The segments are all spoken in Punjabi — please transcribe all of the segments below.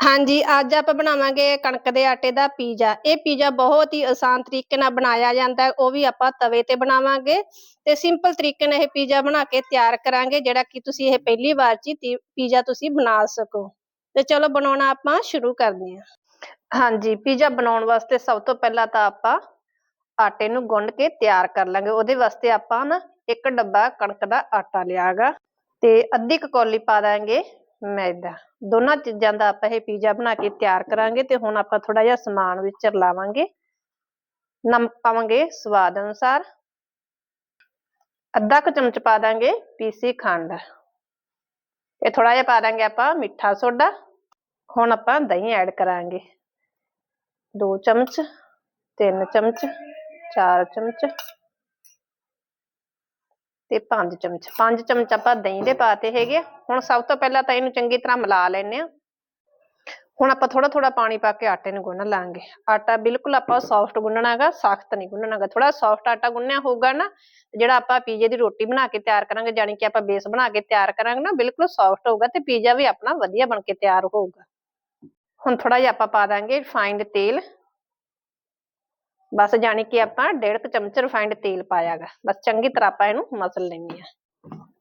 ਹਾਂਜੀ, ਅੱਜ ਆਪਾਂ ਬਣਾਵਾਂਗੇ ਕਣਕ ਦੇ ਆਟੇ ਦਾ ਪੀਜ਼ਾ। ਇਹ ਪੀਜ਼ਾ ਬਹੁਤ ਹੀ ਆਸਾਨ ਤਰੀਕੇ ਨਾਲ ਬਣਾਇਆ ਜਾਂਦਾ ਹੈ, ਉਹ ਵੀ ਆਪਾਂ ਤਵੇ ਤੇ ਬਣਾਵਾਂਗੇ ਤੇ ਸਿੰਪਲ ਤਰੀਕੇ ਨਾਲ ਇਹ ਪੀਜ਼ਾ ਬਣਾ ਕੇ ਤਿਆਰ ਕਰਾਂਗੇ, ਜਿਹੜਾ ਕਿ ਤੁਸੀਂ ਇਹ ਪਹਿਲੀ ਵਾਰ ਚ ਹੀ ਪੀਜ਼ਾ ਤੁਸੀਂ ਬਣਾ ਸਕੋ। ਤੇ ਚਲੋ ਬਣਾਉਣਾ ਆਪਾਂ ਸ਼ੁਰੂ ਕਰਦੇ ਹਾਂ। ਹਾਂਜੀ, ਪੀਜ਼ਾ ਬਣਾਉਣ ਵਾਸਤੇ ਸਭ ਤੋਂ ਪਹਿਲਾਂ ਤਾਂ ਆਪਾਂ ਆਟੇ ਨੂੰ ਗੁੰਨ ਕੇ ਤਿਆਰ ਕਰ ਲਾਂਗੇ। ਉਹਦੇ ਵਾਸਤੇ ਆਪਾਂ ਨਾ ਇੱਕ ਡੱਬਾ ਕਣਕ ਦਾ ਆਟਾ ਲਿਆਗਾ ਤੇ ਅੱਧੀ ਕੌਲੀ ਪਾ ਦਾਂਗੇ। ਮੈਦਾ ਦੋਨਾਂ ਚੀਜ਼ਾਂ ਦਾ ਆਪਾਂ ਇਹ ਪੀਜ਼ਾ ਬਣਾ ਕੇ ਤਿਆਰ ਕਰਾਂਗੇ ਤੇ ਹੁਣ ਆਪਾਂ ਥੋੜਾ ਜਿਹਾ ਸਮਾਨ ਵਿੱਚ ਲਾਵਾਂਗੇ। ਨਮਕ ਪਾਵਾਂਗੇ ਸਵਾਦ ਅਨੁਸਾਰ। ਅੱਧਾ ਕੁ ਚਮਚ ਪਾ ਦਾਂਗੇ ਪੀਸੀ ਖੰਡ। ਇਹ ਥੋੜਾ ਜਿਹਾ ਪਾ ਦਾਂਗੇ ਆਪਾਂ ਮਿੱਠਾ ਸੋਡਾ। ਹੁਣ ਆਪਾਂ ਦਹੀਂ ਐਡ ਕਰਾਂਗੇ। 2 ਚਮਚ 3 ਚਮਚ 4 ਚਮਚ। ਤੇ 5 ਚਮਚ 5 ਚਮਚ ਆਪਾਂ ਦਹੀਂ ਦੇ ਪਾਤੇ ਹੈਗੇ ਹੁਣ ਸਭ ਤੋਂ ਪਹਿਲਾਂ ਤਾਂ ਇਹਨੂੰ ਚੰਗੀ ਤਰ੍ਹਾਂ ਮਿਲਾ ਲੈਣੇ ਆ। ਹੁਣ ਆਪਾਂ ਥੋੜਾ ਥੋੜਾ ਪਾਣੀ ਪਾ ਕੇ ਆਟੇ ਨੂੰ ਗੁੰਨ ਲਾਂਗੇ। ਆਟਾ ਬਿਲਕੁਲ ਆਪਾਂ ਸੌਫਟ ਗੁੰਨਣਾ ਹੈਗਾ ਸਖਤ ਨਹੀਂ ਗੁੰਨਣਾ ਹੈਗਾ ਥੋੜਾ ਸੌਫਟ ਆਟਾ ਗੁੰਨਿਆ ਹੋਊਗਾ ਨਾ, ਜਿਹੜਾ ਆਪਾਂ ਪੀਜ਼ੇ ਦੀ ਰੋਟੀ ਬਣਾ ਕੇ ਤਿਆਰ ਕਰਾਂਗੇ ਜਾਨੀ ਕਿ ਆਪਾਂ ਬੇਸ ਬਣਾ ਕੇ ਤਿਆਰ ਕਰਾਂਗੇ ਨਾ, ਬਿਲਕੁਲ ਸੌਫਟ ਹੋਊਗਾ ਤੇ ਪੀਜ਼ਾ ਵੀ ਆਪਣਾ ਵਧੀਆ ਬਣ ਕੇ ਤਿਆਰ ਹੋਊਗਾ। ਹੁਣ ਥੋੜਾ ਜਿਹਾ ਆਪਾਂ ਪਾ ਦਾਂਗੇ ਰਿਫਾਈਨਡ ਤੇਲ। ਬਸ ਜਾਨੀ ਕਿ ਆਪਾਂ ਡੇਢ ਕੁ ਚਮਚ ਰਿਫਾਈਨਡ ਤੇਲ ਪਾਇਆਗਾ। ਬਸ ਚੰਗੀ ਤਰ੍ਹਾਂ ਆਪਾਂ ਇਹਨੂੰ ਮਸਲ ਲੈਣੀ ਆ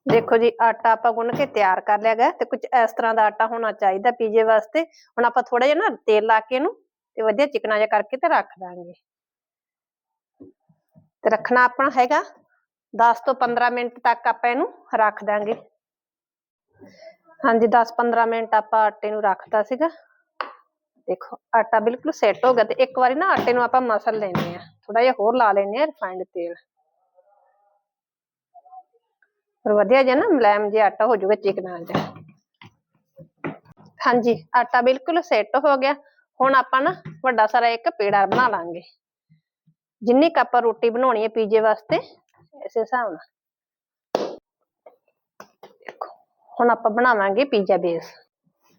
ਦੇਖੋ ਜੀ, ਆਟਾ ਆਪਾਂ ਗੁੰਨ ਕੇ ਤਿਆਰ ਕਰ ਲਿਆ ਗਾ ਤੇ ਕੁਝ ਇਸ ਤਰ੍ਹਾਂ ਦਾ ਆਟਾ ਹੋਣਾ ਚਾਹੀਦਾ ਪੀਜ਼ੇ ਵਾਸਤੇ। ਹੁਣ ਆਪਾਂ ਥੋੜਾ ਜਿਹਾ ਨਾ ਤੇਲ ਲਾ ਕੇ ਇਹਨੂੰ ਤੇ ਵਧੀਆ ਚਿਕਨਾ ਜਿਹਾ ਕਰਕੇ ਤੇ ਰੱਖ ਦਾਂਗੇ। ਤੇ ਰੱਖਣਾ ਆਪਣਾ ਹੈਗਾ 10 ਤੋਂ 15 ਮਿੰਟ ਤੱਕ ਆਪਾਂ ਇਹਨੂੰ ਰੱਖ ਦਾਂਗੇ। ਹਾਂਜੀ 10-15 ਮਿੰਟ ਆਪਾਂ ਆਟੇ ਨੂੰ ਰੱਖਤਾ ਸੀਗਾ। ਦੇਖੋ, ਆਟਾ ਬਿਲਕੁਲ ਸੈੱਟ ਹੋ ਗਿਆ ਤੇ ਇੱਕ ਵਾਰੀ ਨਾ ਆਟੇ ਨੂੰ ਆਪਾਂ ਮਸਲ ਲੈਣੇ ਆ ਥੋੜਾ ਜਿਹਾ ਹੋਰ ਲਾ ਲੈਣੇ ਆ ਰਿਫਾਈਨਡ ਤੇਲ। ਪਰ ਵਧੀਆ ਜਿਹਾ ਨਾ ਮੁਲਾਇਮ ਜਿਹਾ ਆਟਾ ਹੋ ਜਾਊਗਾ ਚਿਕਨਾ ਜਿਹਾ। ਹਾਂਜੀ, ਆਟਾ ਬਿਲਕੁਲ ਸੈੱਟ ਹੋ ਗਿਆ। ਹੁਣ ਆਪਾਂ ਨਾ ਵੱਡਾ ਸਾਰਾ ਇੱਕ ਪੇੜਾ ਬਣਾ ਲਾਂਗੇ। ਜਿੰਨੀ ਕੁ ਆਪਾਂ ਰੋਟੀ ਬਣਾਉਣੀ ਹੈ ਪੀਜ਼ੇ ਵਾਸਤੇ, ਇਸੇ ਹਿਸਾਬ ਨਾਲ। ਹੁਣ ਆਪਾਂ ਬਣਾਵਾਂਗੇ ਪੀਜ਼ਾ ਬੇਸ।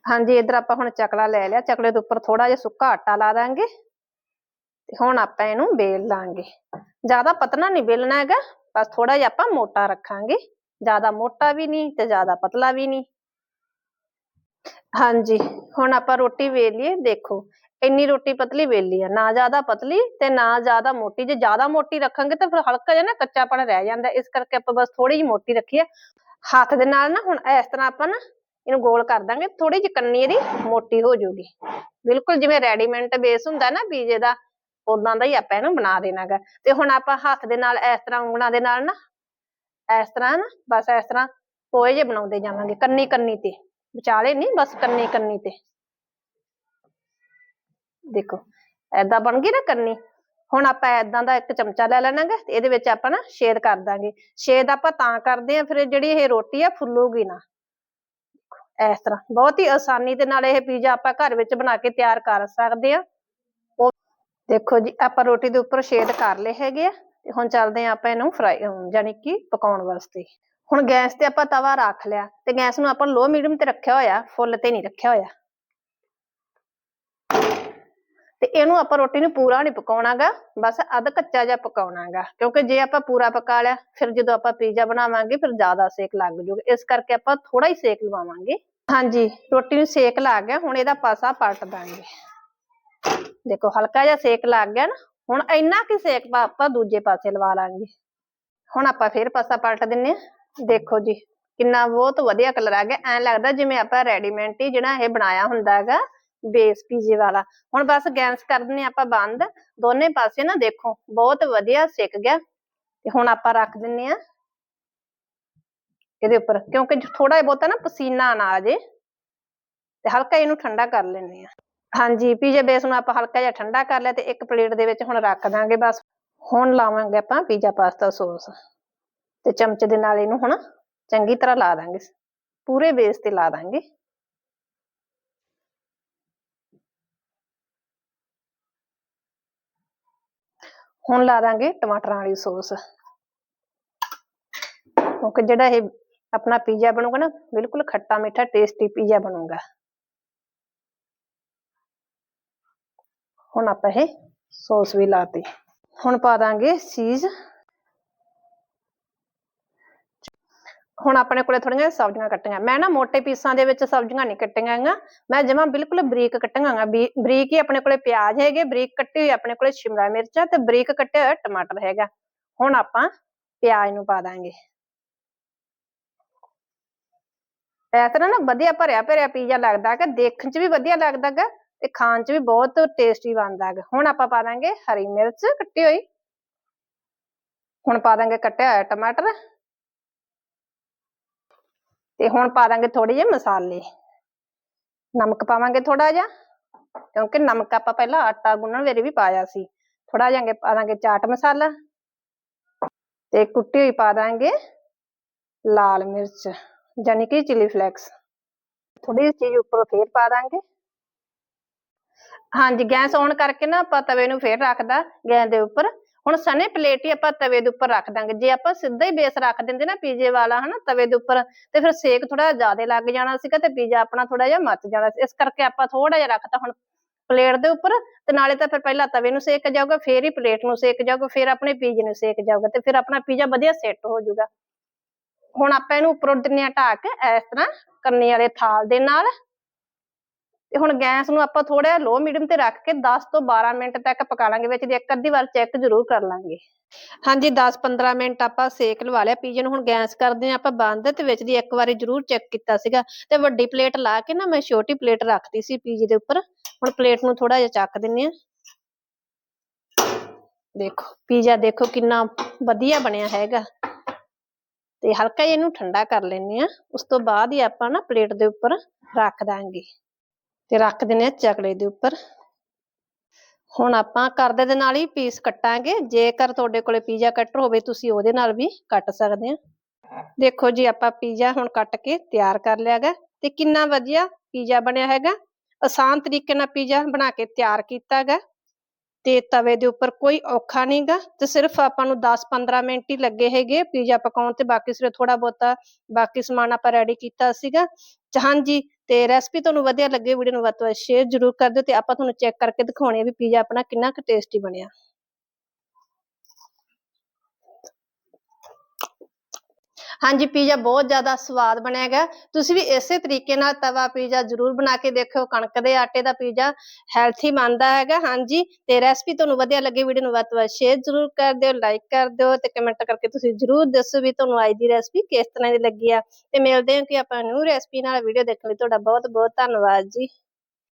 ਹਾਂਜੀ, ਇਧਰ ਆਪਾਂ ਹੁਣ ਚਕਲਾ ਲੈ ਲਿਆ। ਚਕਲੇ ਦੇ ਉੱਪਰ ਥੋੜਾ ਜਿਹਾ ਸੁੱਕਾ ਆਟਾ ਲਾ ਦਾਂਗੇ ਤੇ ਹੁਣ ਆਪਾਂ ਇਹਨੂੰ ਬੇਲ ਲਾਂਗੇ। ਜ਼ਿਆਦਾ ਪਤਲਾ ਨਹੀਂ ਵੇਲਣਾ ਹੈਗਾ, ਬਸ ਥੋੜਾ ਜਿਹਾ ਆਪਾਂ ਮੋਟਾ ਰੱਖਾਂਗੇ। ਜ਼ਿਆਦਾ ਮੋਟਾ ਵੀ ਨਹੀਂ ਤੇ ਜ਼ਿਆਦਾ ਪਤਲਾ ਵੀ ਨਹੀਂ। ਹਾਂਜੀ, ਹੁਣ ਆਪਾਂ ਰੋਟੀ ਵੇਲ ਲਈਏ, ਦੇਖੋ। ਇੰਨੀ ਰੋਟੀ ਪਤਲੀ ਵੇਲੀ ਆ, ਨਾ ਜ਼ਿਆਦਾ ਪਤਲੀ ਤੇ ਨਾ ਜ਼ਿਆਦਾ ਮੋਟੀ। ਜੇ ਜ਼ਿਆਦਾ ਮੋਟੀ ਰੱਖਾਂਗੇ ਤਾਂ ਫਿਰ ਹਲਕਾ ਜਿਹਾ ਨਾ ਕੱਚਾਪਣ ਰਹਿ ਜਾਂਦਾ। ਇਸ ਕਰਕੇ ਆਪਾਂ ਬਸ ਥੋੜੀ ਜਿਹੀ ਮੋਟੀ ਰੱਖੀ ਆ। ਹੱਥ ਦੇ ਨਾਲ ਨਾ ਹੁਣ ਇਸ ਤਰ੍ਹਾਂ ਆਪਾਂ ਨਾ ਇਹਨੂੰ ਗੋਲ ਕਰ ਦਾਂਗੇ ਥੋੜੀ ਜਿਹੀ ਕੰਨੀ ਇਹਦੀ ਮੋਟੀ ਹੋ ਜਾਊਗੀ। ਬਿਲਕੁਲ ਜਿਵੇਂ ਰੈਡੀਮੇਡ ਬੇਸ ਹੁੰਦਾ ਨਾ, ਬੀਜੇ ਦਾ ਉਦਾਂ ਦਾ ਹੀ ਆਪਾਂ ਇਹਨੂੰ ਬਣਾ ਦੇਣਾਗਾ। ਤੇ ਹੁਣ ਆਪਾਂ ਹੱਥ ਦੇ ਨਾਲ, ਇਸ ਤਰ੍ਹਾਂ ਉਂਗਲਾਂ ਦੇ ਨਾਲ ਨਾ, ਇਸ ਤਰ੍ਹਾਂ ਨਾ, ਬਸ ਇਸ ਤਰ੍ਹਾਂ ਪੋਏ ਜੇ ਬਣਾਉਂਦੇ ਜਾਵਾਂਗੇ ਕੰਨੀ ਕੰਨੀ ਤੇ। ਵਿਚਾਲੇ ਨਹੀਂ, ਬਸ ਕੰਨੀ ਕੰਨੀ ਤੇ। ਦੇਖੋ ਐਦਾਂ ਬਣ ਗਈ ਨਾ ਕੰਨੀ। ਹੁਣ ਆਪਾਂ ਐਦਾਂ ਦਾ ਇੱਕ ਚਮਚਾ ਲੈ ਲੈਣਾਗਾ ਤੇ ਇਹਦੇ ਵਿੱਚ ਆਪਾਂ ਨਾ ਛੇਦ ਕਰ ਦਾਂਗੇ। ਛੇਦ ਆਪਾਂ ਤਾਂ ਕਰਦੇ ਆ ਫਿਰ ਜਿਹੜੀ ਇਹ ਰੋਟੀ ਆ, ਫੁੱਲੂਗੀ ਨਾ। ਇਸ ਤਰ੍ਹਾਂ। ਬਹੁਤ ਹੀ ਆਸਾਨੀ ਦੇ ਨਾਲ ਇਹ ਪੀਜ਼ਾ ਆਪਾਂ ਘਰ ਵਿੱਚ ਬਣਾ ਕੇ ਤਿਆਰ ਕਰ ਸਕਦੇ ਆ ਉਹ ਦੇਖੋ ਜੀ, ਆਪਾਂ ਰੋਟੀ ਦੇ ਉੱਪਰ ਸ਼ੇਡ ਕਰ ਲਏ ਹੈਗੇ ਆ ਤੇ ਹੁਣ ਚੱਲਦੇ ਆ ਆਪਾਂ ਇਹਨੂੰ ਫਰਾਈ ਯਾਨੀ ਕਿ ਪਕਾਉਣ ਵਾਸਤੇ। ਹੁਣ ਗੈਸ ਤੇ ਆਪਾਂ ਤਵਾ ਰੱਖ ਲਿਆ ਤੇ ਗੈਸ ਨੂੰ ਆਪਾਂ ਲੋ ਮੀਡੀਅਮ ਤੇ ਰੱਖਿਆ ਹੋਇਆ, ਫੁੱਲ ਤੇ ਨਹੀਂ ਰੱਖਿਆ ਹੋਇਆ। ਤੇ ਇਹਨੂੰ ਆਪਾਂ ਰੋਟੀ ਨੂੰ ਪੂਰਾ ਨਹੀਂ ਪਕਾਉਣਾਗਾ, ਬਸ ਅੱਧ ਕੱਚਾ ਜਿਹਾ ਪਕਾਉਣਾਗਾ। ਕਿਉਂਕਿ ਜੇ ਆਪਾਂ ਪੂਰਾ ਪਕਾ ਲਿਆ, ਫਿਰ ਜਦੋਂ ਆਪਾਂ ਪੀਜ਼ਾ ਬਣਾਵਾਂਗੇ, ਫਿਰ ਜ਼ਿਆਦਾ ਸੇਕ ਲੱਗ ਜੂਗਾ। ਇਸ ਕਰਕੇ ਆਪਾਂ ਥੋੜਾ ਹੀ ਸੇਕ ਲਵਾਵਾਂਗੇ। ਹਾਂਜੀ, ਰੋਟੀ ਨੂੰ ਸੇਕ ਲੱਗ ਗਿਆ, ਹੁਣ ਇਹਦਾ ਪਾਸਾ ਪਲਟ ਦਾਂਗੇ। ਦੇਖੋ, ਹਲਕਾ ਜਿਹਾ ਸੇਕ ਲੱਗ ਗਿਆ ਨਾ, ਹੁਣ ਇੰਨਾ ਕਿ ਸੇਕ ਆਪਾਂ ਦੂਜੇ ਪਾਸੇ ਲਵਾ ਲਾਂਗੇ। ਹੁਣ ਆਪਾਂ ਫਿਰ ਪਾਸਾ ਪਲਟ ਦਿੰਨੇ ਆ ਦੇਖੋ ਜੀ, ਕਿੰਨਾ ਬਹੁਤ ਵਧੀਆ ਕਲਰ ਆ ਗਿਆ। ਐਂ ਲੱਗਦਾ ਜਿਵੇਂ ਆਪਾਂ ਰੈਡੀਮੇਡ ਹੀ ਜਿਹੜਾ ਇਹ ਬਣਾਇਆ ਹੁੰਦਾ ਹੈਗਾ ਬੇਸ ਪੀਜ਼ੇ ਵਾਲਾ। ਹੁਣ ਬਸ ਗੈਸ ਕਰ ਦਿੰਨੇ ਆਪਾਂ ਬੰਦ। ਦੋਨੇ ਪਾਸੇ ਨਾ ਦੇਖੋ, ਬਹੁਤ ਵਧੀਆ ਸਿੱਕ ਗਿਆ। ਤੇ ਹੁਣ ਆਪਾਂ ਰੱਖ ਦਿੰਨੇ ਆ ਇਹਦੇ ਉੱਪਰ, ਕਿਉਂਕਿ ਥੋੜਾ ਬਹੁਤਾ ਨਾ ਪਸੀਨਾ ਨਾ ਆ ਜੇ, ਤੇ ਹਲਕਾ ਇਹਨੂੰ ਠੰਡਾ ਕਰ ਲੈਣੇ ਆ ਹਾਂਜੀ, ਪੀਜ਼ਾ ਬੇਸ ਨੂੰ ਆਪਾਂ ਹਲਕਾ ਜਿਹਾ ਠੰਡਾ ਕਰ ਲਿਆ ਤੇ ਇੱਕ ਪਲੇਟ ਦੇ ਵਿੱਚ ਹੁਣ ਰੱਖ ਦਾਂਗੇ ਬਸ। ਹੁਣ ਲਾਵਾਂਗੇ ਆਪਾਂ ਪੀਜ਼ਾ, ਪਾਸਤਾ, ਸੌਸ। ਤੇ ਚਮਚ ਦੇ ਨਾਲ ਇਹਨੂੰ ਹੁਣ ਚੰਗੀ ਤਰ੍ਹਾਂ ਲਾ ਦਾਂਗੇ। ਪੂਰੇ ਬੇਸ ਤੇ ਲਾ ਦਾਂਗੇ। ਹੁਣ ਲਾ ਦਾਂਗੇ ਟਮਾਟਰਾਂ ਵਾਲੀ ਸੌਸ। ਕਿਉਂਕਿ ਜਿਹੜਾ ਇਹ ਆਪਣਾ ਪੀਜ਼ਾ ਬਣੂਗਾ ਨਾ, ਬਿਲਕੁਲ ਖੱਟਾ ਮਿੱਠਾ ਟੇਸਟੀ ਪੀਜ਼ਾ ਬਣੂਗਾ। ਹੁਣ ਆਪਾਂ ਇਹ ਸੌਸ ਵੀ ਲਾਤੀ ਹੁਣ ਪਾ ਦਾਂਗੇ ਚੀਜ਼। ਹੁਣ ਆਪਣੇ ਕੋਲੇ ਥੋੜੀਆਂ ਸਬਜ਼ੀਆਂ ਕੱਟੀਆਂ। ਮੈਂ ਨਾ ਮੋٹے ਪੀਸਾਂ ਦੇ ਵਿੱਚ ਸਬਜ਼ੀਆਂ ਨਹੀਂ ਕੱਟੀਆਂ ਹੈਗੀਆਂ। ਮੈਂ ਜਮਾ ਬਿਲਕੁਲ ਬਰੀਕ ਕੱਟੀਆਂ ਹੈਗੀਆਂ। ਬੀ- ਬਰੀਕ ਹੀ ਆਪਣੇ ਕੋਲੇ ਪਿਆਜ਼ ਹੈਗੇ, ਬਰੀਕ ਕੱਟੀ ਹੋਈ ਆਪਣੇ ਕੋਲੇ ਸ਼ਿਮਲਾ ਮਿਰਚ ਤੇ ਬਰੀਕ ਕੱਟਿਆ ਹੋਇਆ ਟਮਾਟਰ ਹੈਗਾ। ਹੁਣ ਆਪਾਂ ਪਿਆਜ਼ ਨੂੰ ਪਾ ਦਾਂਗੇ। ਇਸ ਤਰ੍ਹਾਂ ਨਾ ਵਧੀਆ ਭਰਿਆ ਭਰਿਆ ਪੀਜ਼ਾ ਲੱਗਦਾ ਹੈਗਾ, ਦੇਖਣ 'ਚ ਵੀ ਵਧੀਆ ਲੱਗਦਾ ਹੈਗਾ ਤੇ ਖਾਣ 'ਚ ਵੀ ਬਹੁਤ ਟੇਸਟੀ ਬਣਦਾ ਹੈਗਾ। ਹੁਣ ਆਪਾਂ ਪਾ ਦਾਂਗੇ ਹਰੀ ਮਿਰਚ ਕੱਟੀ ਹੋਈ। ਹੁਣ ਪਾ ਦਾਂਗੇ ਕੱਟਿਆ ਹੋਇਆ ਟਮਾਟਰ। ਤੇ ਹੁਣ ਪਾ ਦਾਂਗੇ ਥੋੜੇ ਜਿਹੇ ਮਸਾਲੇ। ਨਮਕ ਪਾਵਾਂਗੇ ਥੋੜਾ ਜਿਹਾ, ਕਿਉਂਕਿ ਨਮਕ ਆਪਾਂ ਪਹਿਲਾਂ ਆਟਾ ਗੁੰਨਣ ਵੇਲੇ ਵੀ ਪਾਇਆ ਸੀ। ਥੋੜਾ ਜਿਹਾ ਪਾ ਦਾਂਗੇ ਚਾਟ ਮਸਾਲਾ। ਤੇ ਕੁੱਟੀ ਹੋਈ ਪਾ ਦਾਂਗੇ ਲਾਲ ਮਿਰਚ। ਯਾਨੀ ਕਿ ਚਿਲੀ ਫਲੈਕਸ ਥੋੜੀ ਜਿਹੀ ਚੀਜ਼ ਉੱਪਰੋਂ ਫੇਰ ਪਾ ਦਾਂਗੇ। ਹਾਂਜੀ, ਗੈਸ ਔਨ ਕਰਕੇ ਨਾ ਆਪਾਂ ਤਵੇ ਨੂੰ ਫੇਰ ਰੱਖਦਾ, ਗੈਸ ਦੇ ਉੱਪਰ। ਹੁਣ ਸਣੇ ਪਲੇਟ ਹੀ ਆਪਾਂ ਤਵੇ ਦੇ ਉੱਪਰ ਰੱਖ ਦਾਂਗੇ। ਜੇ ਆਪਾਂ ਸਿੱਧਾ ਹੀ ਬੇਸ ਰੱਖ ਦਿੰਦੇ ਨਾ ਪੀਜ਼ੇ ਵਾਲਾ, ਹਨਾ, ਤਵੇ ਦੇ ਉੱਪਰ, ਤੇ ਫਿਰ ਸੇਕ ਥੋੜਾ ਜ਼ਿਆਦਾ ਲੱਗ ਜਾਣਾ ਸੀਗਾ ਤੇ ਪੀਜ਼ਾ ਆਪਣਾ ਥੋੜਾ ਜਿਹਾ ਮੱਚ ਜਾਣਾ ਸੀ। ਇਸ ਕਰਕੇ ਆਪਾਂ ਥੋੜਾ ਜਿਹਾ ਰੱਖਤਾ ਹੁਣ ਪਲੇਟ ਦੇ ਉੱਪਰ। ਤੇ ਨਾਲੇ ਤਾਂ ਫਿਰ ਪਹਿਲਾਂ ਤਵੇ ਨੂੰ ਸੇਕ ਜਾਊਗਾ, ਫੇਰ ਹੀ ਪਲੇਟ ਨੂੰ ਸੇਕ ਜਾਊਗਾ, ਫਿਰ ਆਪਣੇ ਪੀਜ਼ੇ ਨੂੰ ਸੇਕ ਜਾਊਗਾ ਤੇ ਫਿਰ ਆਪਣਾ ਪੀਜ਼ਾ ਵਧੀਆ ਸੈੱਟ ਹੋ ਜਾਊਗਾ। ਹੁਣ ਆਪਾਂ ਇਹਨੂੰ ਉੱਪਰੋਂ ਦਿੰਨੇ ਆ ਢੱਕ ਇਸ ਤਰ੍ਹਾਂ ਕੰਨੀ ਵਾਲੇ ਥਾਲ ਦੇ ਨਾਲ ਤੇ ਹੁਣ ਗੈਸ ਨੂੰ ਆਪਾਂ ਥੋੜਾ ਲੋ ਮੀਡੀਅਮ ਤੇ ਰੱਖ ਕੇ 10 ਤੋਂ 12 ਮਿੰਟ ਤੱਕ ਪਕਾ ਲਾਂਗੇ, ਵਿੱਚ ਦੀ ਇੱਕ ਅੱਧੀ ਵਾਰ ਚੈੱਕ ਜ਼ਰੂਰ ਕਰ ਲਾਂਗੇ। ਹਾਂਜੀ 10-15 ਮਿੰਟ ਆਪਾਂ ਸੇਕ ਲਵਾ ਲਿਆ ਪੀਜ਼ੇ ਨੂੰ ਹੁਣ ਗੈਸ ਕਰਦੇ ਆ ਆਪਾਂ ਬੰਦ ਤੇ ਵਿੱਚ ਦੀ ਇੱਕ ਵਾਰੀ ਜ਼ਰੂਰ ਚੈੱਕ ਕੀਤਾ ਸੀਗਾ ਤੇ ਵੱਡੀ ਪਲੇਟ ਲਾ ਕੇ ਨਾ ਮੈਂ ਛੋਟੀ ਪਲੇਟ ਰੱਖਦੀ ਸੀ ਪੀਜ਼ੇ ਦੇ ਉੱਪਰ। ਹੁਣ ਪਲੇਟ ਨੂੰ ਥੋੜਾ ਜਿਹਾ ਚੱਕ ਦਿੰਨੇ ਆ ਦੇਖੋ, ਪੀਜ਼ਾ ਦੇਖੋ ਕਿੰਨਾ ਵਧੀਆ ਬਣਿਆ ਹੈਗਾ। ਤੇ ਹਲਕਾ ਜਿਹਾ ਇਹਨੂੰ ਠੰਡਾ ਕਰ ਲੈਣੇ ਆ ਉਸ ਤੋਂ ਬਾਅਦ ਹੀ ਆਪਾਂ ਨਾ ਪਲੇਟ ਦੇ ਉੱਪਰ ਰੱਖ ਦਾਂਗੇ। ਤੇ ਰੱਖ ਦਿੰਨੇ ਆ ਚਕਲੇ ਦੇ ਉੱਪਰ। ਹੁਣ ਆਪਾਂ ਕਰਦੇ ਦੇ ਨਾਲ ਹੀ ਪੀਸ ਕੱਟਾਂਗੇ। ਜੇਕਰ ਤੁਹਾਡੇ ਕੋਲੇ ਪੀਜ਼ਾ ਕਟਰ ਹੋਵੇ, ਤੁਸੀਂ ਉਹਦੇ ਨਾਲ ਵੀ ਕੱਟ ਸਕਦੇ ਆ ਦੇਖੋ ਜੀ, ਆਪਾਂ ਪੀਜ਼ਾ ਹੁਣ ਕੱਟ ਕੇ ਤਿਆਰ ਕਰ ਲਿਆ ਹੈਗਾ। ਤੇ ਕਿੰਨਾ ਵਧੀਆ ਪੀਜ਼ਾ ਬਣਿਆ ਹੈਗਾ। ਆਸਾਨ ਤਰੀਕੇ ਨਾਲ ਪੀਜ਼ਾ ਬਣਾ ਕੇ ਤਿਆਰ ਕੀਤਾ ਹੈਗਾ। ਤੇ ਤਵੇ ਦੇ ਉੱਪਰ ਕੋਈ ਔਖਾ ਨਹੀਂਗਾ ਤੇ ਸਿਰਫ ਆਪਾਂ ਨੂੰ 10-15 ਮਿੰਟ ਹੀ ਲੱਗੇ ਹੈਗੇ ਪੀਜ਼ਾ ਪਕਾਉਣ ਤੇ ਬਾਕੀ ਸਿਰਫ ਥੋੜਾ ਬਹੁਤਾ ਬਾਕੀ ਸਮਾਨ ਆਪਾਂ ਰੈਡੀ ਕੀਤਾ ਸੀਗਾ। ਹਾਂਜੀ, ਤੇ ਰੈਸਪੀ ਤੁਹਾਨੂੰ ਵਧੀਆ ਲੱਗੇ ਵੀਡੀਓ ਨੂੰ ਵੱਧ ਤੋਂ ਵੱਧ ਸ਼ੇਅਰ ਜ਼ਰੂਰ ਕਰ ਦਿਓ ਤੇ ਆਪਾਂ ਤੁਹਾਨੂੰ ਚੈੱਕ ਕਰਕੇ ਦਿਖਾਉਣੇ ਆ ਵੀ ਪੀਜ਼ਾ ਆਪਣਾ ਕਿੰਨਾ ਕੁ ਟੇਸਟੀ ਬਣਿਆ। ਹਾਂਜੀ ਪੀਜ਼ਾ ਬਹੁਤ ਜ਼ਿਆਦਾ ਸਵਾਦ ਬਣਿਆ ਹੈਗਾ। ਤੁਸੀਂ ਵੀ ਇਸੇ ਤਰੀਕੇ ਨਾਲ ਤਵਾ ਪੀਜ਼ਾ ਜ਼ਰੂਰ ਬਣਾ ਕੇ ਦੇਖਿਓ, ਕਣਕ ਦੇ ਆਟੇ ਦਾ ਪੀਜ਼ਾ ਹੈਲਥੀ ਬਣਦਾ ਹੈਗਾ। ਹਾਂਜੀ, ਤੇ ਰੈਸਪੀ ਤੁਹਾਨੂੰ ਵਧੀਆ ਲੱਗੀ ਵੀਡੀਓ ਨੂੰ ਵੱਧ ਤੋਂ ਵੱਧ ਸ਼ੇਅਰ ਜ਼ਰੂਰ ਕਰ ਦਿਓ ਲਾਈਕ ਕਰ ਦਿਓ ਤੇ ਕਮੈਂਟ ਕਰਕੇ ਤੁਸੀਂ ਜ਼ਰੂਰ ਦੱਸੋ ਵੀ ਤੁਹਾਨੂੰ ਅੱਜ ਦੀ ਰੈਸਪੀ ਕਿਸ ਤਰ੍ਹਾਂ ਦੀ ਲੱਗੀ ਆ। ਤੇ ਮਿਲਦੇ ਹਾਂ ਕਿ ਆਪਾਂ ਨਿਊ ਰੈਸਪੀ ਨਾਲ ਵੀਡੀਓ ਦੇਖਣ ਲਈ। ਤੁਹਾਡਾ ਬਹੁਤ ਬਹੁਤ ਧੰਨਵਾਦ ਜੀ।